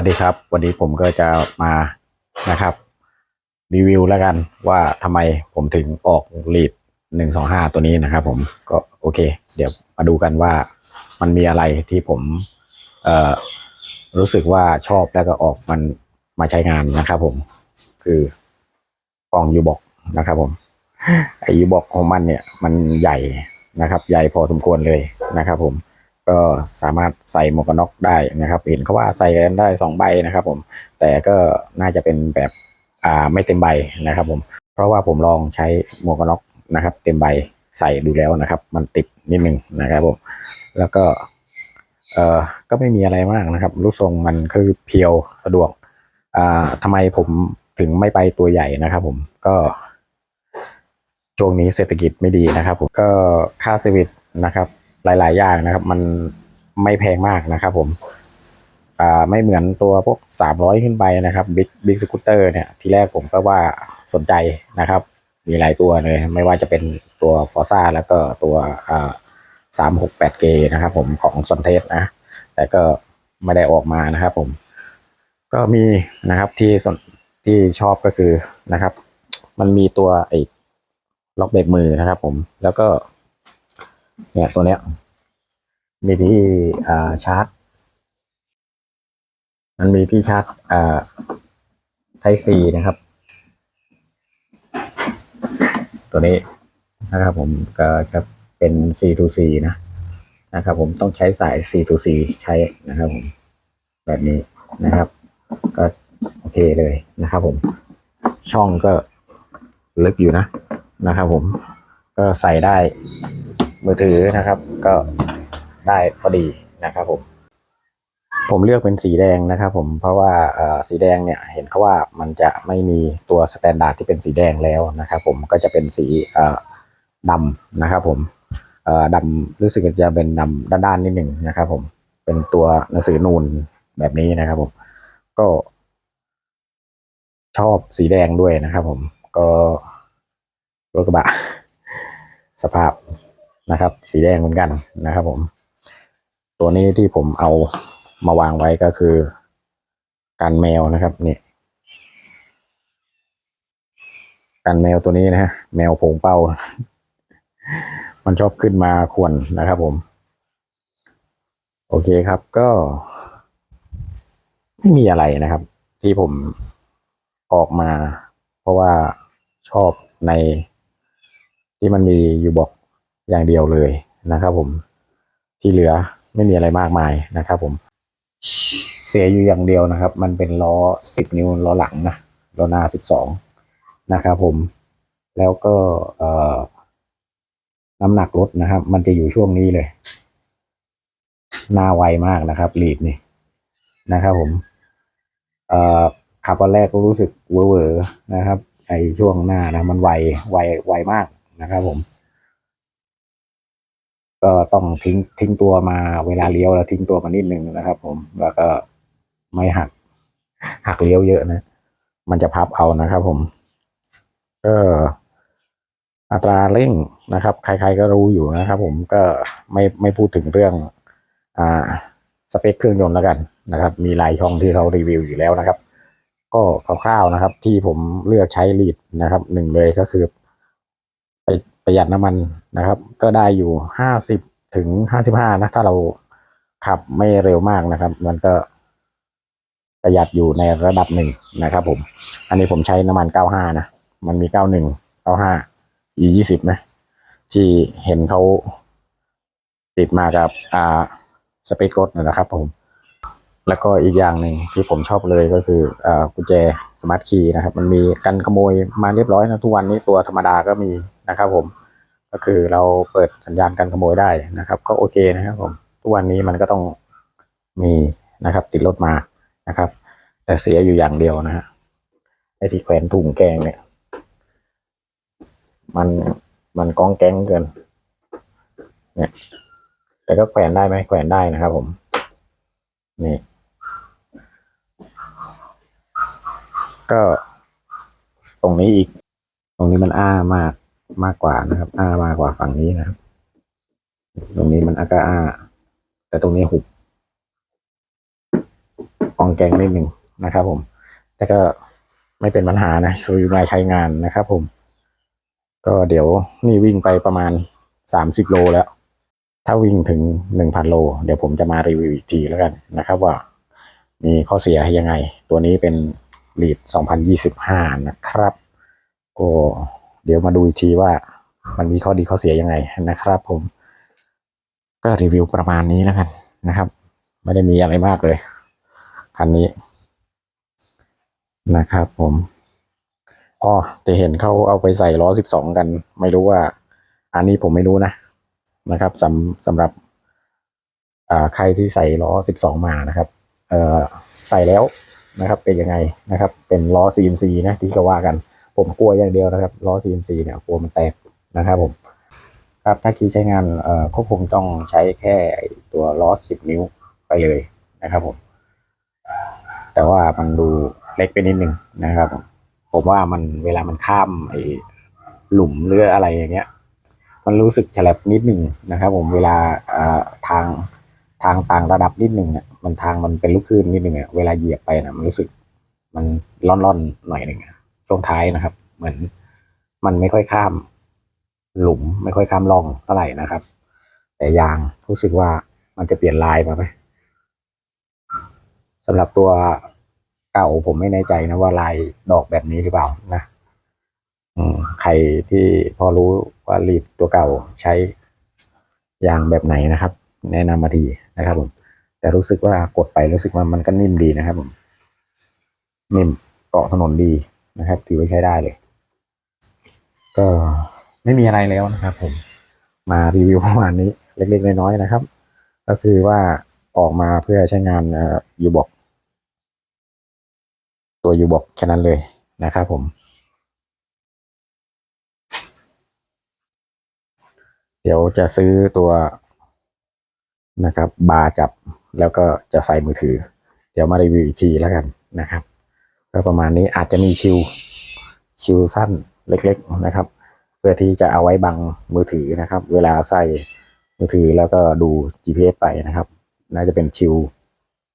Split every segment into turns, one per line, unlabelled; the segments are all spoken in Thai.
ัสดีครับ วันนี้ผมก็จะมานะครับ รีวิวแล้วกันว่าทำไมผมถึงออกลีดหนึ่งสองห้าตัวนี้นะครับ ผมก็โอเค เดี๋ยวมาดูกันว่ามันมีอะไรที่ผมเอ่อรู้สึกว่าชอบแล้วก็ออกมันมาใช้งานนะครับ ผมคือกล่องยูบอกนะครับ ผมไอยูบอกของมันเนี่ย มันใหญ่นะครับ ใหญ่พอสมควรเลยนะครับ ผม ก็สามารถใส่หมวกกันน็อกได้นะครับเห็นเขาว่าใส่กันได้สองใบนะครับผมแต่ก็น่าจะเป็นแบบอ่าไม่เต็มใบนะครับผมเพราะว่าผมลองใช้หมวกกันน็อกนะครับ เต็มใบใส่ดูแล้วนะครับ มันติดนิดนึงนะครับผมแล้วก็เอ่อก็ไม่มีอะไรมากนะครับรูปทรงมันคือเพียวสะดวกอ่าทำไมผมถึงไม่ไปตัวใหญ่นะครับผมก็ช่วงนี้เศรษฐกิจไม่ดีนะครับผมก็ค่าเซอร์วิสนะครับ หลาย ๆ อย่างนะครับ มันไม่แพงมากนะครับ ผมอ่าไม่เหมือนตัวพวกสามร้อยขึ้นไปนะครับบิ๊กบิ๊กสกูตเตอร์เนี่ยทีแรกผมก็ว่าสนใจนะครับ มีหลายตัวเลย ไม่ว่าจะเป็นตัวฟอร์ซ่าแล้วก็ตัวอ่าสามหกแปดเกนะครับผมของซอนเทสนะ แต่ก็ไม่ได้ออกมานะครับ ผม ก็มีนะครับที่สนที่ชอบก็คือนะครับ มันมีตัวไอ้ล็อกเบรกมือนะครับ ผมแล้วก็เนี่ยตัวเนี้ย มีที่ชาร์จ มันมีที่ชาร์จไทซีนะครับ ตัวนี้นะครับผมก็จะเป็น C to C นะนะครับผมต้องใช้สาย C to C ใช้นะครับผม แบบนี้นะครับ ก็โอเคเลยนะครับผม ช่องก็ลึกอยู่นะนะครับผมก็ใส่ได้มือถือนะครับ ก็ ได้พอดีนะครับผม ผมเลือกเป็นสีแดงนะครับผมเพราะว่าเออสีแดงเนี่ยเห็นเขาว่ามันจะไม่มีตัวสแตนดาร์ดที่เป็นสีแดงแล้วนะครับผมก็จะเป็นสีดำนะครับผมดำรู้สึกจะเป็นดำด้านๆนิดหนึ่งนะครับผมเป็นตัวหนังสือนูนแบบนี้นะครับผมก็ ชอบสีแดงด้วยนะครับผมก็รถกระบะสภาพนะครับ สีแดงเหมือนกันนะครับผม ตัวนี้ที่ผมเอามาวางไว้ก็คือกันแมวนะครับนี่กันแมวตัวนี้นะฮะแมวผงเป้า มันชอบขึ้นมาควนนะครับผม โอเคครับก็ ไม่มีอะไรนะครับ ที่ผมออกมา เพราะว่าชอบใน ที่มันมีอยู่บอกอย่างเดียวเลยนะครับผมที่เหลือ ไม่มีอะไรมากมายนะครับ ผม เสียอยู่อย่างเดียวนะครับ มันเป็นล้อสิบนิ้วล้อหลังนะล้อหน้าสิบสองนะครับ ผม แล้วก็เอ่อน้ำหนักรถนะครับ มันจะอยู่ช่วงนี้เลย หน้าไวมากนะครับลีดนี่นะครับ ผม เอ่อขับวันแรกก็รู้สึกเวอร์ๆนะครับไอช่วงหน้านะ มันไวไวไวมากนะครับ ผม ก็ต้องทิ้งทิ้งตัวมาเวลาเลี้ยวแล้วทิ้งตัวมานิดนึงนะครับ ผมแล้วก็ไม่หัก หักเลี้ยวเยอะนะ มันจะพับเอานะครับผมก็อัตราเร่งนะครับ ใคร ๆก็รู้อยู่นะครับ ผมก็ไม่ไม่พูดถึงเรื่อง อ่า สเปคเครื่องยนต์แล้วกันนะครับ มีหลายช่องที่เขารีวิวอยู่แล้วนะครับ ก็คร่าวๆนะครับ ที่ผมเลือกใช้ลีดนะครับหนึ่งเลยก็คือ ประหยัดน้ำมันนะครับ ก็ได้อยู่ห้าสิบถึงห้าสิบห้านะ ถ้าเราขับไม่เร็วมากนะครับ มันก็ประหยัดอยู่ในระดับหนึ่งนะครับ ผม อันนี้ผมใช้น้ำมันเก้าห้านะ มันมีเก้าหนึ่งเก้าห้าอียี่สิบนะ ที่เห็นเขาติดมากับอ่าสเปครถนะครับ ผม แล้วก็อีกอย่างหนึ่งที่ผมชอบเลยก็คืออ่ากุญแจสมาร์ทคีย์นะครับ มันมีกันขโมยมาเรียบร้อยนะทุกวันนี้ตัวธรรมดาก็มีนะครับ ผม ก็คือเราเปิดสัญญาณกันขโมยได้นะครับ ก็โอเคนะครับผมทุกวันนี้มันก็ต้องมีนะครับ ติดรถมานะครับ แต่เสียอยู่อย่างเดียวนะฮะไอที่แขวนถุงแกงเนี่ย มันมันก้องแกงเกินเนี่ยแต่ก็แขวนได้ไหมแขวนได้นะครับ ผมนี่ก็ ตรงนี้อีก ตรงนี้มันอ้ามาก มากกว่านะครับอ้ามากกว่าฝั่งนี้นะครับ ตรงนี้มันอากาอ้าแต่ตรงนี้หุบกองแกงนิดหนึ่งนะครับ ผม แต่ก็ไม่เป็นปัญหานะซูมาใช้งานนะครับ ผม ก็เดี๋ยวนี่วิ่งไปประมาณสามสิบโลแล้ว ถ้าวิ่งถึงหนึ่งพันโล เดี๋ยวผมจะมารีวิวอีกทีแล้วกันนะครับ ว่ามีข้อเสียยังไง ตัวนี้เป็นลีด2025 นะครับ ก็ เดี๋ยวมาดูอีกทีว่ามันมีข้อดีข้อเสียยังไงนะครับผม ก็รีวิวประมาณนี้แล้วกันนะครับ ไม่ได้มีอะไรมากเลย คันนี้นะครับผมอ๋อแต่เห็นเขาเอาไปใส่ล้อสิบสองกัน ไม่รู้ว่า อันนี้ผมไม่รู้นะนะครับสำสำหรับอ่าใครที่ใส่ล้อสิบสองมานะครับเออใส่แล้วนะครับเป็นยังไงนะครับ เป็นล้อ CNC นะที่เขาว่ากัน ผมกลัวอย่างเดียวนะครับล้อ CNC เนี่ยกลัวมันแตกนะครับผมครับถ้าคีย์ใช้งานเอ่อก็คงต้องใช้แค่ตัวล้อสิบนิ้วไปเลยนะครับผมแต่ว่ามันดูเล็กไปนิดนึงนะครับ ผมว่ามันเวลามันข้ามไอ้หลุมหรืออะไรอย่างเงี้ย มันรู้สึกฉลับนิดหนึ่งนะครับ ผมเวลาทางทางต่างระดับนิดหนึ่งอะมันทางมันเป็นลูกคลื่นนิดหนึงอะเวลาเหยียบไปนะมันรู้สึกมันร่อนๆหน่อยหนึ่งอะ ช่วงท้ายนะครับ เหมือนมันไม่ค่อยข้ามหลุมไม่ค่อยข้ามร่องเท่าไหร่นะครับ แต่ยางรู้สึกว่ามันจะเปลี่ยนลายมาไหมสำหรับตัวเก่าผมไม่แน่ใจนะว่าลายดอกแบบนี้หรือเปล่านะใครที่พอรู้ว่าลีดตัวเก่าใช้ยางแบบไหนนะครับ แนะนำมาทีนะครับผม แต่รู้สึกว่ากดไปรู้สึกว่ามันก็นิ่มดีนะครับผมนิ่มเกาะถนนดี นะครับ ถือว่าใช้ได้เลย ก็ไม่มีอะไรแล้วนะครับ ผม มารีวิวประมาณนี้ เล็กๆน้อยๆนะครับ ก็คือว่าออกมาเพื่อใช้งานยูบอกตัวยูบอกแค่นั้นเลยนะครับผมเดี๋ยวจะซื้อตัวนะครับ บาร์จับแล้วก็จะใส่มือถือ เดี๋ยวมารีวิวอีกทีแล้วกันนะครับ ก็ประมาณนี้อาจจะมีชิวชิวสั้นเล็ก ๆนะครับ เพื่อที่จะเอาไว้บังมือถือนะครับ เวลาใส่มือถือแล้วก็ดู GPS ไปนะครับ น่าจะเป็นชิว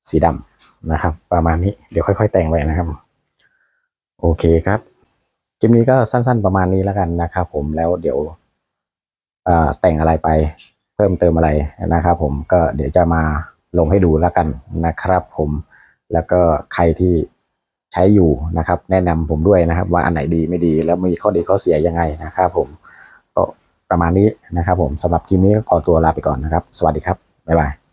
สีดำนะครับ ประมาณนี้เดี๋ยวค่อย ๆ แต่งไปนะครับ โอเคครับคลิปนี้ก็สั้น ๆประมาณนี้แล้วกันนะครับผมแล้วเดี๋ยวแต่งอะไรไปเพิ่มเติมอะไรนะครับผมก็เดี๋ยวจะมาลงให้ดูแล้วกันนะครับผมแล้วก็ใครที่ ใช้อยู่นะครับ แนะนำผมด้วยนะครับ ว่าอันไหนดีไม่ดี แล้วมีข้อดีข้อเสียยังไงนะครับผมก็ประมาณนี้นะครับผมสำหรับคลิปนี้ก็ขอตัวลาไปก่อนนะครับ สวัสดีครับบ๊ายบาย